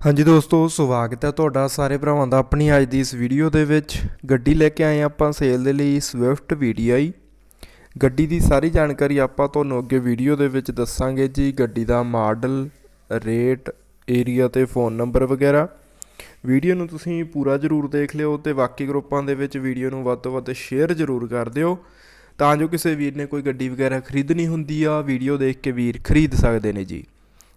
ਹਾਂਜੀ ਦੋਸਤੋ, ਸਵਾਗਤ ਹੈ ਤੁਹਾਡਾ ਸਾਰੇ ਭਰਾਵਾਂ ਦਾ ਆਪਣੀ ਅੱਜ ਦੀ ਇਸ ਵੀਡੀਓ ਦੇ ਵਿੱਚ। ਗੱਡੀ ਲੈ ਕੇ ਆਏ ਹਾਂ ਆਪਾਂ ਸੇਲ ਦੇ ਲਈ ਸਵਿਫਟ VDI ਗੱਡੀ ਦੀ ਸਾਰੀ ਜਾਣਕਾਰੀ ਆਪਾਂ ਤੁਹਾਨੂੰ ਅੱਗੇ ਵੀਡੀਓ ਦੇ ਵਿੱਚ ਦੱਸਾਂਗੇ ਜੀ। ਗੱਡੀ ਦਾ ਮਾਡਲ ਰੇਟ ਏਰੀਆ ਤੇ ਫੋਨ ਨੰਬਰ ਵਗੈਰਾ। ਵੀਡੀਓ ਨੂੰ ਤੁਸੀਂ ਪੂਰਾ ਜ਼ਰੂਰ ਦੇਖ ਲਿਓ ਤੇ ਬਾਕੀ ਗਰੁੱਪਾਂ ਦੇ ਵਿੱਚ ਵੀਡੀਓ ਨੂੰ ਵੱਧ ਤੋਂ ਵੱਧ ਸ਼ੇਅਰ ਜ਼ਰੂਰ ਕਰ ਦਿਓ। ਤਾਂ ਜੋ ਕਿਸੇ ਵੀਰ ਨੇ ਕੋਈ ਗੱਡੀ ਵਗੈਰਾ ਖਰੀਦਣੀ ਹੁੰਦੀ ਆ ਵੀਡੀਓ ਦੇਖ ਕੇ ਵੀਰ ਖਰੀਦ ਸਕਦੇ ਨੇ ਜੀ।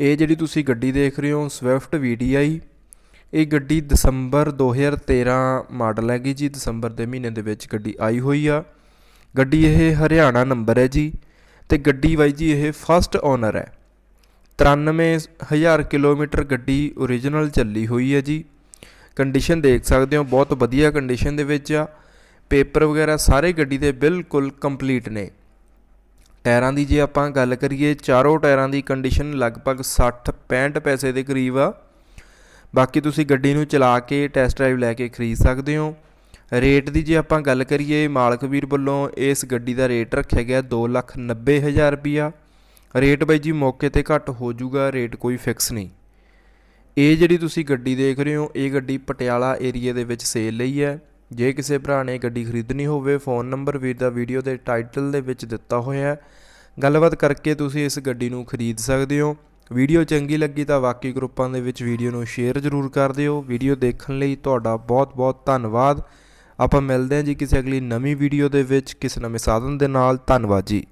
ਇਹ ਜਿਹੜੀ ਤੁਸੀਂ ਗੱਡੀ ਦੇਖ ਰਹੇ ਹੋ ਸਵਿਫਟ VDI ਇਹ ਗੱਡੀ ਦਸੰਬਰ 2013 ਮਾਡਲ ਹੈਗੀ ਜੀ। ਦਸੰਬਰ ਦੇ ਮਹੀਨੇ ਦੇ ਵਿੱਚ ਗੱਡੀ ਆਈ ਹੋਈ ਆ। ਗੱਡੀ ਇਹ ਹਰਿਆਣਾ ਨੰਬਰ ਹੈ ਜੀ ਤੇ ਗੱਡੀ ਬਾਈ ਜੀ ਇਹ ਫਸਟ ਓਨਰ ਹੈ। 93000 ਕਿਲੋਮੀਟਰ ਗੱਡੀ ਓਰੀਜਨਲ ਚੱਲੀ ਹੋਈ ਹੈ ਜੀ। ਕੰਡੀਸ਼ਨ ਦੇਖ ਸਕਦੇ ਹੋ, ਬਹੁਤ ਵਧੀਆ ਕੰਡੀਸ਼ਨ ਦੇ ਵਿੱਚ ਆ। ਪੇਪਰ ਵਗੈਰਾ ਸਾਰੇ ਗੱਡੀ ਦੇ ਬਿਲਕੁਲ ਕੰਪਲੀਟ ਨੇ। ਟਾਇਰਾਂ ਦੀ ਜੇ ਆਪਾਂ ਗੱਲ ਕਰੀਏ, ਚਾਰੋਂ ਟਾਇਰਾਂ ਦੀ ਕੰਡੀਸ਼ਨ ਲਗਭਗ 60 65 ਪੈਸੇ ਦੇ ਕਰੀਬ ਆ। ਬਾਕੀ ਤੁਸੀਂ ਗੱਡੀ ਨੂੰ ਚਲਾ ਕੇ ਟੈਸਟ ਡਰਾਈਵ ਲੈ ਕੇ ਖਰੀਦ ਸਕਦੇ ਹੋ। ਰੇਟ ਦੀ ਜੇ ਆਪਾਂ ਗੱਲ ਕਰੀਏ, ਮਾਲਕ ਵੀਰ ਵੱਲੋਂ ਇਸ ਗੱਡੀ ਦਾ ਰੇਟ ਰੱਖਿਆ ਗਿਆ 290000 ਰੁਪਿਆ ਰੇਟ ਬਾਈ ਜੀ ਮੌਕੇ ਤੇ ਘੱਟ ਹੋ ਜਾਊਗਾ, ਰੇਟ ਕੋਈ ਫਿਕਸ ਨਹੀਂ। ਇਹ ਜਿਹੜੀ ਤੁਸੀਂ ਗੱਡੀ ਦੇਖ ਰਹੇ ਹੋ, ਇਹ ਗੱਡੀ ਪਟਿਆਲਾ ਏਰੀਆ ਦੇ ਵਿੱਚ ਸੇਲ ਲਈ ਹੈ। ਜੇ ਕਿਸੇ ਭਰਾ ਨੇ ਗੱਡੀ ਖਰੀਦਣੀ ਹੋਵੇ, ਫੋਨ ਨੰਬਰ ਵੀਰ ਦਾ ਵੀਡੀਓ ਦੇ ਟਾਈਟਲ ਦੇ ਵਿੱਚ ਦਿੱਤਾ ਹੋਇਆ ਹੈ। ਗੱਲਬਾਤ ਕਰਕੇ ਤੁਸੀਂ ਇਸ ਗੱਡੀ ਨੂੰ ਖਰੀਦ ਸਕਦੇ ਹੋ। ਵੀਡੀਓ ਚੰਗੀ ਲੱਗੀ ਤਾਂ ਬਾਕੀ ਗਰੁੱਪਾਂ ਦੇ ਵਿੱਚ ਵੀਡੀਓ ਨੂੰ ਸ਼ੇਅਰ ਜ਼ਰੂਰ ਕਰ ਦਿਓ। ਵੀਡੀਓ ਦੇਖਣ ਲਈ ਤੁਹਾਡਾ ਬਹੁਤ-ਬਹੁਤ ਧੰਨਵਾਦ। ਆਪਾਂ ਮਿਲਦੇ ਹਾਂ ਜੀ ਕਿਸੇ ਅਗਲੀ ਨਵੀਂ ਵੀਡੀਓ ਦੇ ਵਿੱਚ। ਕਿਸੇ ਨਵੇਂ ਸਾਧਨ ਦੇ ਨਾਲ। ਧੰਨਵਾਦ ਜੀ।